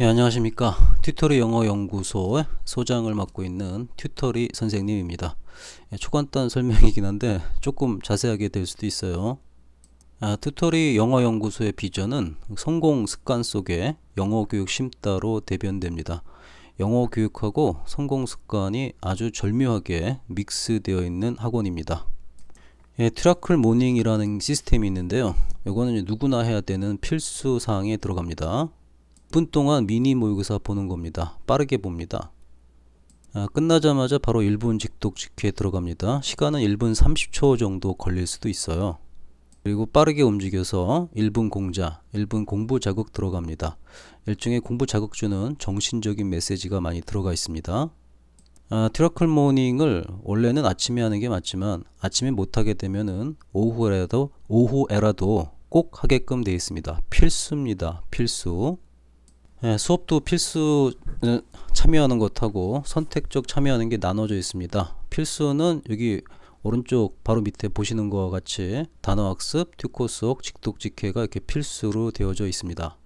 예, 안녕하십니까. 튜터리 영어 연구소의 소장을 맡고 있는 튜터리 선생님입니다. 예, 초간단 설명이긴 한데 조금 자세하게 될 수도 있어요. 아, 튜터리 영어 연구소의 비전은 성공 습관 속에 영어 교육 심따로 대변됩니다. 영어 교육하고 성공 습관이 아주 절묘하게 믹스되어 있는 학원입니다. 예, 트라클 모닝이라는 시스템이 있는데요. 이거는 누구나 해야 되는 필수 사항에 들어갑니다. 10분 동안 미니 모의고사 보는 겁니다. 빠르게 봅니다. 아, 끝나자마자 바로 1분 직독직해 들어갑니다. 시간은 1분 30초 정도 걸릴 수도 있어요. 그리고 빠르게 움직여서 1분 공자, 1분 공부 자극 들어갑니다. 일종의 공부 자극 주는 정신적인 메시지가 많이 들어가 있습니다. 아, 트러클 모닝을 원래는 아침에 하는 게 맞지만 아침에 못 하게 되면은 오후에라도 오후에라도 꼭 하게끔 되어 있습니다. 필수입니다. 필수. 예, 수업도 필수 어, 참여하는 것하고 선택적 참여하는 게 나눠져 있습니다. 필수는 여기 오른쪽 바로 밑에 보시는 것과 같이 단어학습, 튜코스옥, 직독직해가 이렇게 필수로 되어져 있습니다.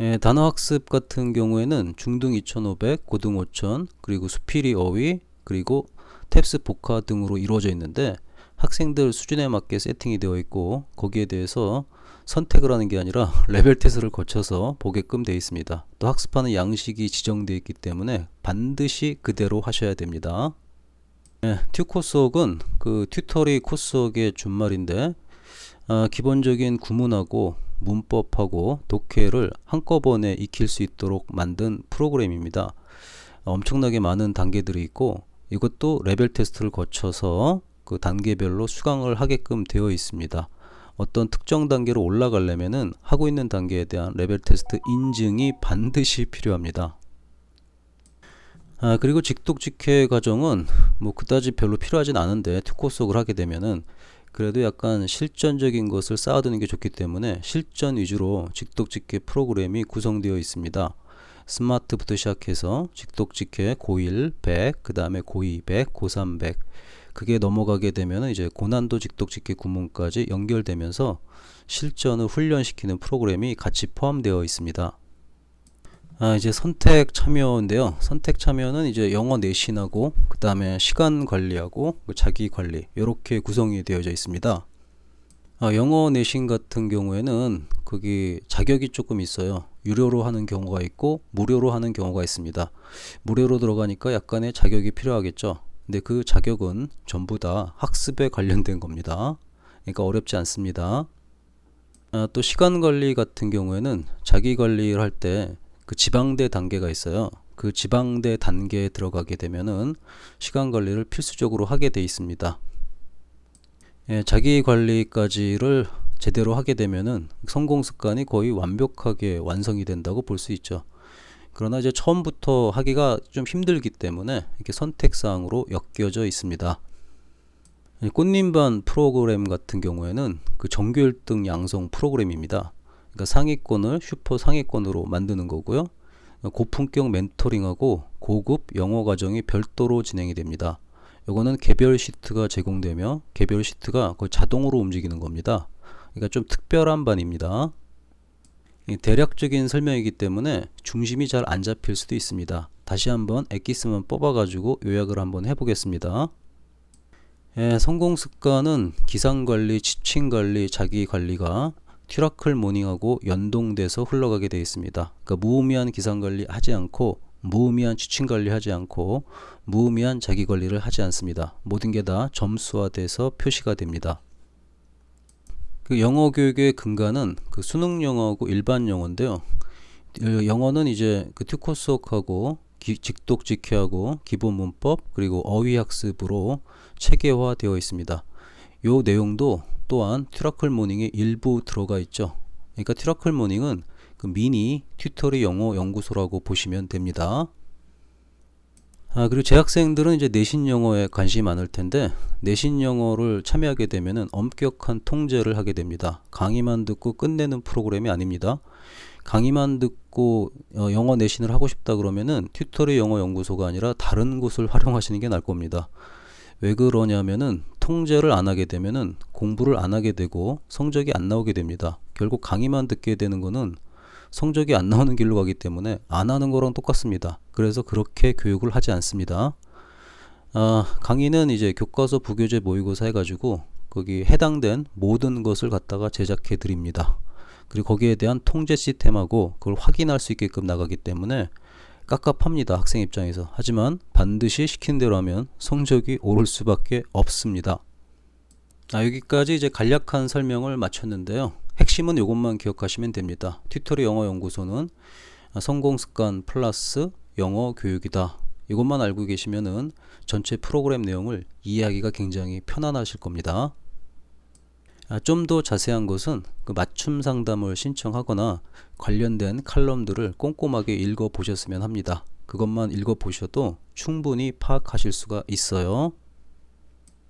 예, 단어학습 같은 경우에는 중등 2500, 고등 5000, 그리고 수필이 어휘, 그리고 탭스 복화 등으로 이루어져 있는데 학생들 수준에 맞게 세팅이 되어 있고 거기에 대해서 선택을 하는 게 아니라 레벨 테스트를 거쳐서 보게끔 되어 있습니다. 또 학습하는 양식이 지정되어 있기 때문에 반드시 그대로 하셔야 됩니다. 네, 튜 코스웍은 그 튜터리 코스웍의 준말인데 아, 기본적인 구문하고 문법하고 독해를 한꺼번에 익힐 수 있도록 만든 프로그램입니다. 엄청나게 많은 단계들이 있고 이것도 레벨 테스트를 거쳐서 그 단계별로 수강을 하게끔 되어 있습니다. 어떤 특정 단계로 올라가려면은 하고 있는 단계에 대한 레벨 테스트 인증이 반드시 필요합니다. 아, 그리고 직독직해 과정은 뭐 그다지 별로 필요하진 않은데 특코 속을 하게 되면은 그래도 약간 실전적인 것을 쌓아두는 게 좋기 때문에 실전 위주로 직독직해 프로그램이 구성되어 있습니다. 스마트부터 시작해서 직독직해 고1 100, 그 다음에 고2 100, 고3 100 그게 넘어가게 되면 이제 고난도 직독직해 구문까지 연결되면서 실전을 훈련시키는 프로그램이 같이 포함되어 있습니다. 아, 이제 선택 참여인데요. 선택 참여는 이제 영어 내신하고 그 다음에 시간 관리하고 그 자기 관리 이렇게 구성이 되어져 있습니다. 아, 영어 내신 같은 경우에는 거기 자격이 조금 있어요. 유료로 하는 경우가 있고 무료로 하는 경우가 있습니다. 무료로 들어가니까 약간의 자격이 필요하겠죠. 근데 그 자격은 전부 다 학습에 관련된 겁니다. 그러니까 어렵지 않습니다. 아, 또 시간 관리 같은 경우에는 자기 관리를 할 때 그 지방대 단계가 있어요. 그 지방대 단계에 들어가게 되면은 시간 관리를 필수적으로 하게 돼 있습니다. 예, 자기 관리까지를 제대로 하게 되면은 성공 습관이 거의 완벽하게 완성이 된다고 볼 수 있죠. 그러나 이제 처음부터 하기가 좀 힘들기 때문에 이렇게 선택사항으로 엮여져 있습니다. 꽃님반 프로그램 같은 경우에는 그 정규 1등 양성 프로그램입니다. 그러니까 상위권을 슈퍼 상위권으로 만드는 거고요. 고품격 멘토링하고 고급 영어 과정이 별도로 진행이 됩니다. 이거는 개별 시트가 제공되며 개별 시트가 거의 자동으로 움직이는 겁니다. 그러니까 좀 특별한 반입니다. 대략적인 설명이기 때문에 중심이 잘 안 잡힐 수도 있습니다. 다시 한번 엑기스만 뽑아가지고 요약을 한번 해보겠습니다. 예, 성공 습관은 기상관리, 지침관리, 자기관리가 튜라클 모닝하고 연동돼서 흘러가게 되어 있습니다. 그러니까 무의미한 기상관리 하지 않고 무의미한 지침관리 하지 않고 무의미한 자기관리를 하지 않습니다. 모든 게 다 점수화돼서 표시가 됩니다. 그 영어 교육의 근간은 그 수능 영어하고 일반 영어인데요. 그 영어는 이제 그 튜코스옥하고 직독직해하고 기본 문법 그리고 어휘 학습으로 체계화되어 있습니다. 요 내용도 또한 튜라클 모닝의 일부 들어가 있죠. 그러니까 튜라클 모닝은 그 미니 튜터리 영어 연구소라고 보시면 됩니다. 아, 그리고 재학생들은 이제 내신 영어에 관심이 많을 텐데 내신 영어를 참여하게 되면은 엄격한 통제를 하게 됩니다. 강의만 듣고 끝내는 프로그램이 아닙니다. 강의만 듣고 어, 영어 내신을 하고 싶다 그러면은 튜터리 영어 연구소가 아니라 다른 곳을 활용하시는 게 나을 겁니다. 왜 그러냐면은 통제를 안 하게 되면은 공부를 안 하게 되고 성적이 안 나오게 됩니다. 결국 강의만 듣게 되는 거는 성적이 안 나오는 길로 가기 때문에 안 하는 거랑 똑같습니다. 그래서 그렇게 교육을 하지 않습니다. 아, 강의는 이제 교과서 부교재 모의고사 해가지고 거기 해당된 모든 것을 갖다가 제작해 드립니다. 그리고 거기에 대한 통제 시스템하고 그걸 확인할 수 있게끔 나가기 때문에 깝깝합니다. 학생 입장에서. 하지만 반드시 시킨 대로 하면 성적이 오를 수밖에 없습니다. 아, 여기까지 이제 간략한 설명을 마쳤는데요. 핵심은 이것만 기억하시면 됩니다. 튜토리 영어 연구소는 성공 습관 플러스 영어 교육이다. 이것만 알고 계시면은 전체 프로그램 내용을 이해하기가 굉장히 편안하실 겁니다. 아, 좀더 자세한 것은 그 맞춤 상담을 신청하거나 관련된 칼럼들을 꼼꼼하게 읽어 보셨으면 합니다. 그것만 읽어 보셔도 충분히 파악하실 수가 있어요.